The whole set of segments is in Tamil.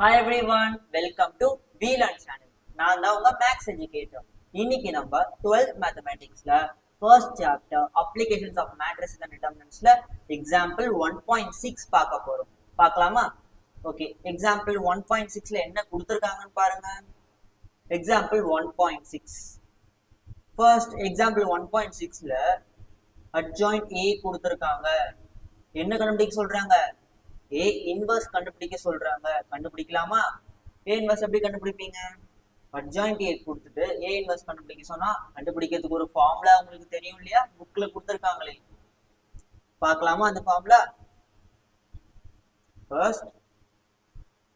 Hi everyone welcome to வீலன் சேனல் நான் தான் உங்க மேக்ஸ் எஜுகேட்டர் இன்னைக்கு நம்ம twelfth மேத்தமேட்டிக்ஸ்ல first chapter applications of matrices and டிட்டர்மினன்ட்ஸ்ல example one point six பார்க்க போறோம். பார்க்கலாமா? ஓகே எக்ஸாம்பிள் ஒன் பாயிண்ட் சிக்ஸ்ல என்ன கொடுத்துருக்காங்கன்னு பாருங்க. Example one point six first example one point சிக்ஸ்ல அட்ஜாயிண்ட் ஏ கொடுத்துருக்காங்க. என்ன கண்டுபிடிக்க சொல்றாங்க? ஏ இன்வர்ஸ் கண்டுபிடிக்க சொல்றாங்க. கண்டுபிடிக்கலாமா? ஏ இன்வர்ஸ் எப்படி கண்டுபிடிப்பீங்க? அட்ஜாயிண்ட் ஏ கொடுத்துட்டு ஏ இன்வர்ஸ் கண்டுபிடிக்க சொன்னா கண்டுபிடிக்கிறதுக்கு ஒரு ஃபார்முலா உங்களுக்கு தெரியும் இல்லையா? புக்ல கொடுத்துருக்காங்களே. பார்க்கலாமா அந்த formula first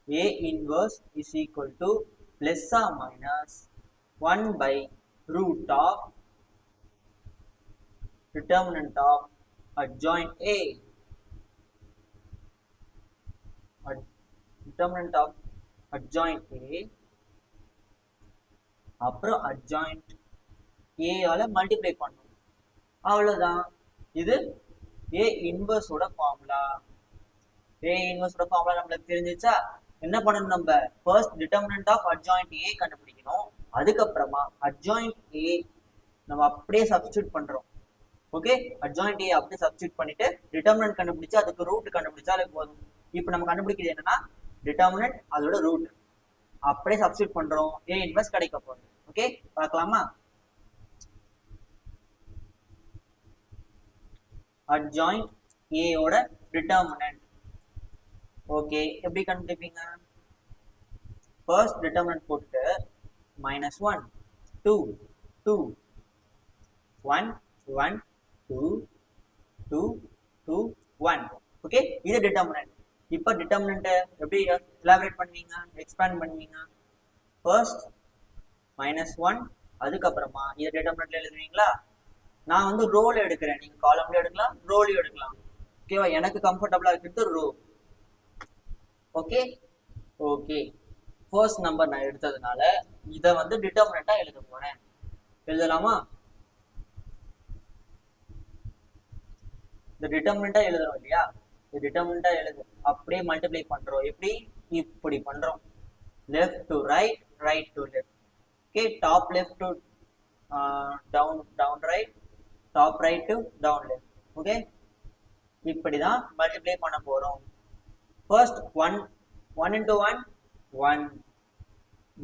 A inverse is equal to plus or minus one by root of determinant of adjoint A. determinant of adjoint A அப்புறம் அட்ஜாயிண்ட் A மல்டிப்ளை பண்ணும். அவ்வளவுதான். இது ஏ இன்வர்ஸோட ஃபார்முலா A இன்வர்ஸோட ஃபார்முலா நம்மளுக்கு தெரிஞ்சிச்சா? என்ன பண்ணணும் நம்ம? First determinant of adjoint A கண்டுபிடிக்கணும். அதுக்கப்புறமா அட்ஜாயிண்ட் ஏ நம்ம அப்படியே சப்ஸ்டியூட் பண்றோம். ஓகே அட்ஜாயிண்ட் ஏ அப்படியே சப்ஸ்டியூட் பண்ணிட்டு டிட்டர்மினன்ட் கண்டுபிடிச்சு அதுக்கு ரூட் கண்டுபிடிச்சாலே போதும். இப்போ நம்ம கண்டுபிடிக்கிறது என்னன்னா டிட்டர்மினட் அதோட ரூட் அப்படியே சப்ஸ்டியூட் பண்றோம். ஏ இன்வெஸ்ட் கிடைக்க போகுது. ஓகே பார்க்கலாமா? அட்ஜாயிண்ட் ஏயோட டிட்டர்மினன்ட் ஓகே எப்படி கண்டுபிடிப்பீங்க? ஃபர்ஸ்ட் டிட்டர்மினன்ட் போட்டு minus one two two one one two two two one okay இது டிட்டர்மினன்ட் இப்போ டிட்டர்மினண்ட்டை எப்படி எலாபரேட் பண்ணுவீங்க? எக்ஸ்பேண்ட் பண்ணுவீங்க? ஃபர்ஸ்ட் மைனஸ் ஒன் அதுக்கப்புறமா இதை டிட்டர்மினண்ட்ல எழுதுவீங்களா? நான் வந்து ரோல் எடுக்கிறேன். நீங்க காலம்ல எடுக்கலாம் ரோலையும் எடுக்கலாம். ஓகேவா எனக்கு கம்ஃபர்டபுளா இருக்கிறது row okay okay first number நான் எடுத்ததுனால இதை வந்து டிட்டர்மினண்ட்டாக எழுத போகிறேன் எழுதலாமா? இந்த டிட்டர்மினண்ட்டாக எழுதுறோம் இல்லையா? டிட்டர்மினண்டா எழுது. அப்படியே மல்டிப்ளை பண்றோம் எப்படி? இப்படி பண்றோம். Left to right right to left okay top left to down down right top right to down left okay இப்படி தான் மல்டிப்ளை பண்ண போறோம். First one one into one one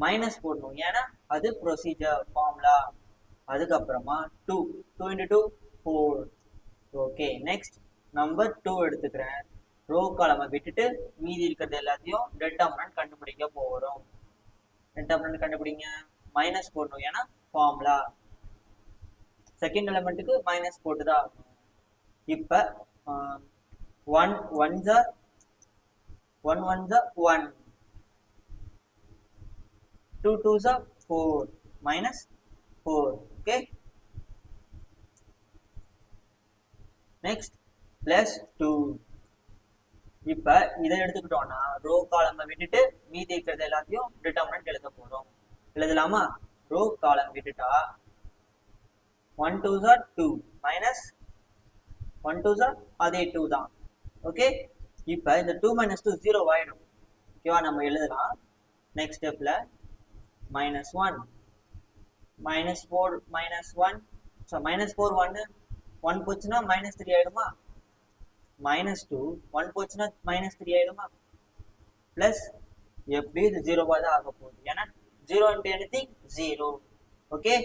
minus போடணும். ஏன்னா அது ப்ரொசீஜர் ஃபார்முலா அதுக்கப்புறமா two two into two four okay next number two எடுத்துக்கிறேன். ரோ காலமை விட்டுட்டு மீதி இருக்கிறது எல்லாத்தையும் டெட்டர்மினன்ட் கண்டுபிடிக்க போகிறோம் டெட்டர்மினன்ட் கண்டுபிடிங்க. மைனஸ் போடணும். ஏன்னா ஃபார்முலா செகண்ட் எலமெண்ட்டுக்கு மைனஸ் போட்டு தான் ஆகணும். இப்போ ஒன் ஒன் ஜா ஒன் ஒன் ஜா ஒன் டூ டூ ஜா four minus four okay next plus two இப்போ இதை எடுத்துக்கிட்டோம்னா ரோ காலமை விட்டுட்டு மீதி இருக்கிறது எல்லாத்தையும் டிட்டர்மினன்ட் எழுத போகிறோம் எழுதலாமா? ரோ காலம் விட்டுட்டா ஒன் டூ சார் டூ மைனஸ் ஒன் டூ சார் அதே டூ தான். ஓகே இப்போ இந்த டூ மைனஸ் டூ ஜீரோ ஆயிடும். ஓகேவா நம்ம எழுதலாம். நெக்ஸ்ட் ஸ்டெப்பில் minus one minus four minus one so minus four ஒன்று ஒன் போச்சுன்னா மைனஸ் த்ரீ ஆயிடுமா? மைனஸ் டூ ஒன் போச்சுன்னா மைனஸ் த்ரீ ஆகிடுமா ப்ளஸ் எப்படி இது ஜீரோவாக தான் ஆக போகுது. ஏன்னா zero into any zero okay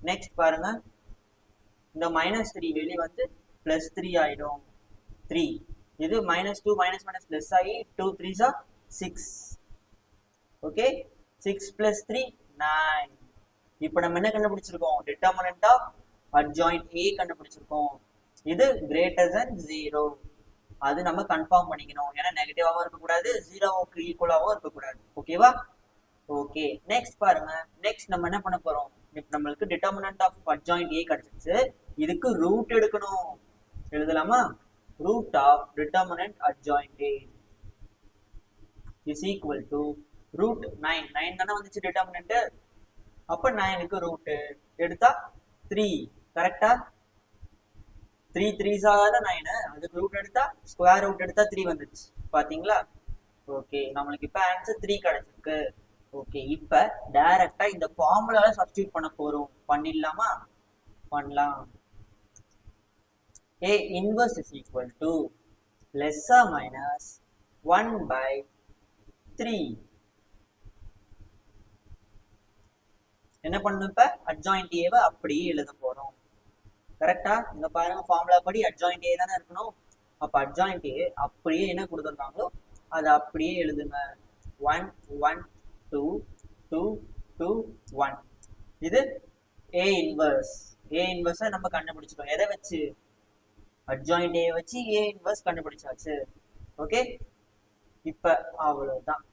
next பாருங்க. இந்த மைனஸ் த்ரீ வெளியே வந்து ப்ளஸ் த்ரீ ஆகிடும் த்ரீ இது minus two minus minus plus ஆகி two three ஸா six okay six plus three nine இப்போ நம்ம என்ன கண்டுபிடிச்சிருக்கோம்? டிட்டர்மினன்ட் ஆஃப் அட்ஜாயிண்ட் ஏ கண்டுபிடிச்சிருக்கோம். இது கிரேட்டர் தென் ஜீரோ அது நம்ம கன்ஃபார்ம் பண்ணிக்கணும். ஏன்னா நெகட்டிவாகவும் இருக்கக்கூடாது ஜீரோவுக்கு ஈக்குவலாகவும் இருக்கக்கூடாது. ஓகேவா ஓகே நெக்ஸ்ட் பாருங்க. நெக்ஸ்ட் நம்ம என்ன பண்ண போறோம்? இப்போ நம்மளுக்கு டிட்டர்மினன்ட் ஆஃப் அட்ஜாயிண்ட் ஏ கிடைச்சிச்சு இதுக்கு ரூட் எடுக்கணும். எழுதலாமா? Root of determinant adjoint A is equal to root nine nine தானே வந்துச்சு டிட்டர்மினன்ட் அப்போ நைனுக்கு ரூட்டு எடுத்தா த்ரீ கரெக்டா த்ரீ த்ரீ ஆகாத நைனு அதுக்கு ரூட் எடுத்தா ஸ்கொயர் ரூட் எடுத்தா த்ரீ வந்துச்சு பாத்தீங்களா? ஓகே நம்மளுக்கு இப்போ ஆன்சர் த்ரீ கிடைச்சிருக்கு. ஓகே இப்ப டைரக்டா இந்த ஃபார்முலால சப்ஸ்டியூட் பண்ண போறோம். பண்ணிடலாமா? பண்ணலாம். A inverse is equal to லெஸ்ஸா minus one by three என்ன பண்ணும் இப்ப? அட்ஜாயிண்ட் ஏவை அப்படியே எழுத போறோம். கரெக்டா இங்க பாருங்க ஃபார்முலா படி அட்ஜாயிண்ட் ஏ தானே இருக்கணும். அப்ப அட்ஜாயிண்ட் ஏ அப்படியே என்ன கொடுத்துருக்காங்களோ அதை அப்படியே எழுதுங்க. One one two two two one இது ஏ இன்வர்ஸ் ஏ இன்வர்ஸை நம்ம கண்டுபிடிச்சிட்டோம். எதை வச்சு? அட்ஜாயிண்ட் ஏ வச்சு ஏ இன்வர்ஸ் கண்டுபிடிச்சாச்சு. ஓகே இப்ப அவ்வளவுதான்.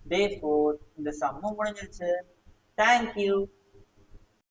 டே ஃபோர் இந்த சம்மம் முடிஞ்சிருச்சு. தேங்க்யூ